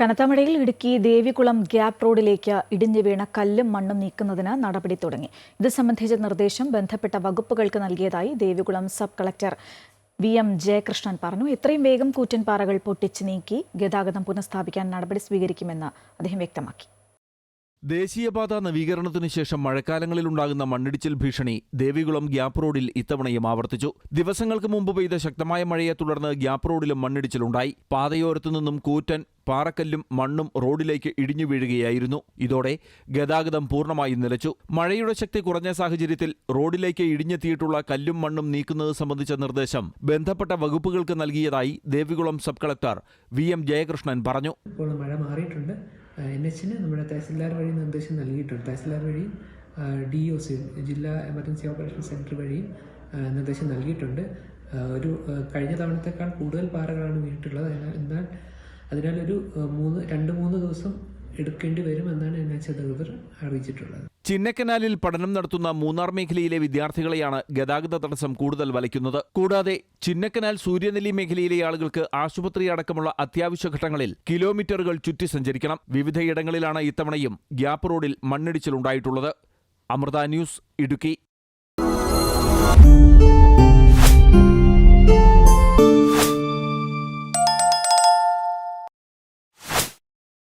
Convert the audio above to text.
കനത്ത മഴയിൽ ഇടുക്കി ദേവികുളം ഗ്യാപ് റോഡിലേക്ക് ഇടിഞ്ഞു വീണ കല്ലും മണ്ണും നീക്കുന്നതിന് നടപടി തുടങ്ങി. ഇത് സംബന്ധിച്ച നിർദ്ദേശം ബന്ധപ്പെട്ട വകുപ്പുകൾക്ക് നൽകിയതായി Devikulam sub collector V M Jayakrishnan പറഞ്ഞു. എത്രയും വേഗം കൂറ്റൻപാറകൾ പൊട്ടിച്ച് നീക്കി ഗതാഗതം പുനഃസ്ഥാപിക്കാൻ നടപടി സ്വീകരിക്കുമെന്ന് അദ്ദേഹം വ്യക്തമാക്കി. ദേശീയപാത നവീകരണത്തിനു ശേഷം മഴക്കാലങ്ങളിലുണ്ടാകുന്ന മണ്ണിടിച്ചിൽ ഭീഷണി ദേവികുളം ഗ്യാപ് റോഡിൽ ഇത്തവണയും ആവർത്തിച്ചു. ദിവസങ്ങൾക്ക് മുമ്പ് പെയ്ത ശക്തമായ മഴയെ തുടർന്ന് ഗ്യാപ് റോഡിലും മണ്ണിടിച്ചിലുണ്ടായി. പാതയോരത്തു നിന്നും കൂറ്റൻ പാറക്കല്ലും മണ്ണും റോഡിലേക്ക് ഇടിഞ്ഞു വീഴുകയായിരുന്നു. ഇതോടെ ഗതാഗതം പൂർണമായും നിലച്ചു. മഴയുടെ ശക്തി കുറഞ്ഞ സാഹചര്യത്തിൽ റോഡിലേക്ക് ഇടിഞ്ഞെത്തിയിട്ടുള്ള കല്ലും മണ്ണും നീക്കുന്നത് സംബന്ധിച്ച നിർദ്ദേശം ബന്ധപ്പെട്ട വകുപ്പുകൾക്ക് നൽകിയതായി Devikulam sub collector V M Jayakrishnan പറഞ്ഞു. ഇപ്പോൾ മഴ മാറിയിട്ടുണ്ട്. എൻ എച്ചിന് നമ്മുടെ തഹസിൽദാർ വഴി നിർദ്ദേശം നൽകിയിട്ടുണ്ട്. തഹസിൽദാർ വഴിയും ഡി ഒ സി ജില്ലാ എമർജൻസി ഓപ്പറേഷൻ സെന്റർ വഴിയും നിർദ്ദേശം നൽകിയിട്ടുണ്ട്. ഒരു കഴിഞ്ഞ തവണത്തേക്കാൾ കൂടുതൽ പാറകളാണ് വീണിട്ടുള്ളത്. എന്നാൽ അതിനാൽ ഒരു മൂന്ന് രണ്ട് മൂന്ന് ദിവസം എടുക്കേണ്ടി വരും എന്നാണ് എൻ എച്ച് അധികൃതർ അറിയിച്ചിട്ടുള്ളത്. ചിന്നക്കനാലിൽ പഠനം നടത്തുന്ന മൂന്നാർ മേഖലയിലെ വിദ്യാർത്ഥികളെയാണ് ഗതാഗത തടസ്സം കൂടുതൽ വലയ്ക്കുന്നത്. കൂടാതെ ചിന്നക്കനാൽ സൂര്യനെല്ലി മേഖലയിലെ ആളുകൾക്ക് ആശുപത്രി അടക്കമുള്ള അത്യാവശ്യ ഘട്ടങ്ങളിൽ കിലോമീറ്ററുകൾ ചുറ്റി സഞ്ചരിക്കണം. വിവിധയിടങ്ങളിലാണ് ഇത്തവണയും ഗ്യാപ്പ് റോഡിൽ മണ്ണിടിച്ചിലുണ്ടായിട്ടുള്ളത്. അമൃത ന്യൂസ് ഇടുക്കി.